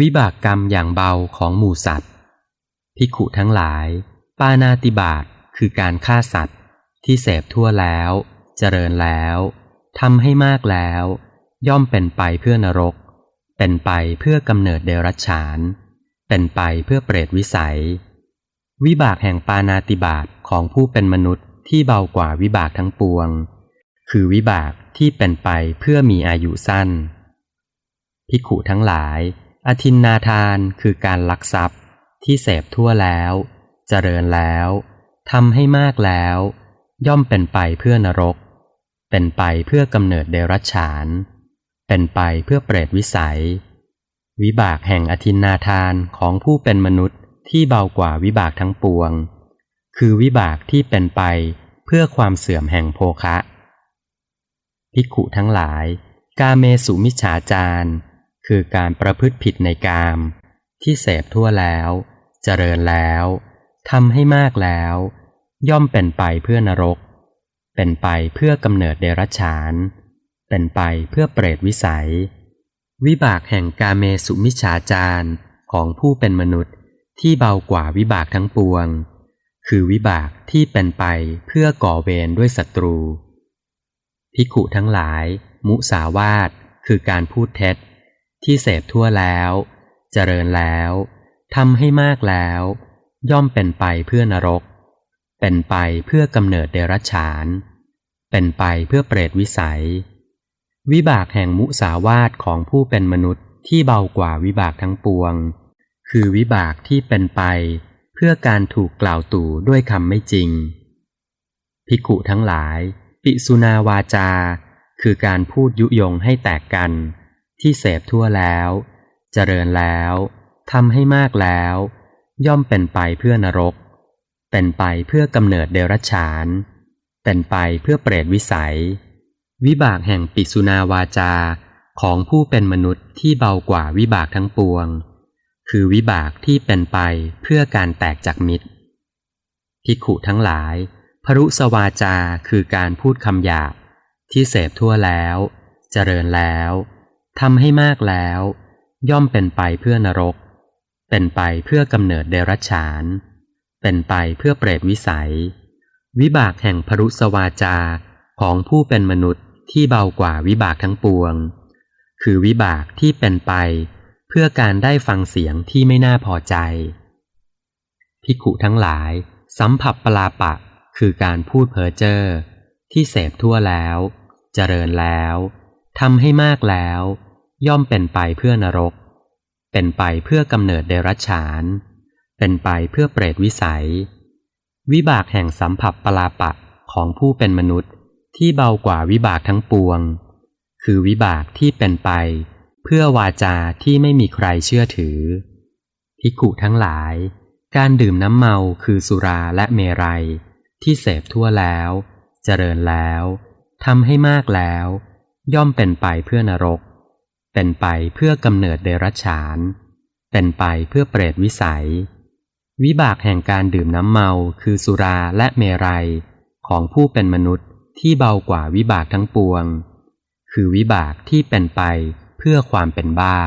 วิบากกรรมอย่างเบาของหมู่สัตว์ภิขุทั้งหลาย ปานาติบาตคือการฆ่าสัตว์ ที่เสพทั่วแล้ว เจริญแล้วทำให้มากแล้ว ย่อมเป็นไปเพื่อนรก เป็นไปเพื่อกำเนิดเดรัจฉาน เป็นไปเพื่อเปรตวิสัย วิบากแห่งปานาติบาตของผู้เป็นมนุษย์ที่เบากว่าวิบากทั้งปวง คือวิบากที่เป็นไปเพื่อมีอายุสั้นภิขุทั้งหลาย อทินนาทานคือการลักทรัพย์ ที่เสพทั่วแล้ว เจริญแล้วทำให้มากแล้ว ย่อมเป็นไปเพื่อนรก เป็นไปเพื่อกำเนิดเดรัจฉาน เป็นไปเพื่อเปรตวิสัย วิบากแห่งอทินนาทานของผู้เป็นมนุษย์ที่เบากว่าวิบากทั้งปวง คือวิบากที่เป็นไปเพื่อความเสื่อมแห่งโภคะ ภิกขุทั้งหลาย กาเมสุมิจฉาจาร คือการประพฤติผิดในกาม ที่เสพทั่วแล้ว เจริญแล้วทำให้มากแล้ว ย่อมเป็นไปเพื่อนรก เป็นไปเพื่อกำเนิดเดรัจฉาน เป็นไปเพื่อเปรตวิสัย วิบากแห่งกาเมสุมิจฉาจารของผู้เป็นมนุษย์ที่เบากว่าวิบากทั้งปวง คือวิบากที่เป็นไปเพื่อก่อเวรด้วยศัตรูภิขุทั้งหลาย มุสาวาทคือการพูดเท็จ ที่เสพทั่วแล้ว เจริญแล้วทำให้มากแล้ว ย่อมเป็นไปเพื่อนรก เป็นไปเพื่อกำเนิดเดรัจฉาน เป็นไปเพื่อเปรตวิสัย วิบากแห่งมุสาวาทของผู้เป็นมนุษย์ที่เบากว่าวิบากทั้งปวง คือวิบากที่เป็นไป เพื่อการถูกกล่าวตู่ด้วยคำไม่จริง ภิกขุทั้งหลาย ปิสุนาวาจา คือการพูดยุยงให้แตกกัน ที่เสพทั่วแล้ว เจริญแล้วทำให้มากแล้ว ย่อมเป็นไปเพื่อนรก เป็นไปเพื่อกำเนิดเดรัจฉาน เป็นไปเพื่อเปรตวิสัย วิบากแห่งปิสุนาวาจาของผู้เป็นมนุษย์ที่เบากว่าวิบากทั้งปวง คือวิบากที่เป็นไปเพื่อการแตกจากมิตรภิกขุทั้งหลาย พรุสวาจาคือการพูดคำหยาบที่เสพทั่วแล้ว เจริญแล้ว ทำให้มากแล้ว ย่อมเป็นไปเพื่อนรก เป็นไปเพื่อกำเนิดเดรัจฉาน เป็นไปเพื่อเปรตวิสัย วิบากแห่งพรุสวาจาของผู้เป็นมนุษย์ที่เบากว่าวิบากทั้งปวง คือวิบากที่เป็นไป เพื่อการได้ฟังเสียงที่ไม่น่าพอใจภิกขุทั้งหลาย สัมผัสปลาปะ คือการพูดเพ้อเจ้อที่เสพทั่วแล้ว เจริญแล้วทำให้มากแล้ว ย่อมเป็นไปเพื่อนรก เป็นไปเพื่อกำเนิดเดรัจฉาน เป็นไปเพื่อเปรตวิสัย วิบากแห่งสัมผัสปลาปะของผู้เป็นมนุษย์ที่เบากว่าวิบากทั้งปวง คือวิบากที่เป็นไป เพื่อวาจาที่ไม่มีใครเชื่อถือภิกุทั้งหลาย การดื่มน้ำเมาคือสุราและเมรัย ที่เสพทั่วแล้ว เจริญแล้วทำให้มากแล้ว ย่อมเป็นไปเพื่อนรก เป็นไปเพื่อกำเนิดเดรัจฉาน เป็นไปเพื่อเปรตวิสัย วิบากแห่งการดื่มน้ำเมาคือสุราและเมรัย ของผู้เป็นมนุษย์ที่เบากว่าวิบากทั้งปวง คือวิบากที่เป็นไปเพื่อความเป็นบ้า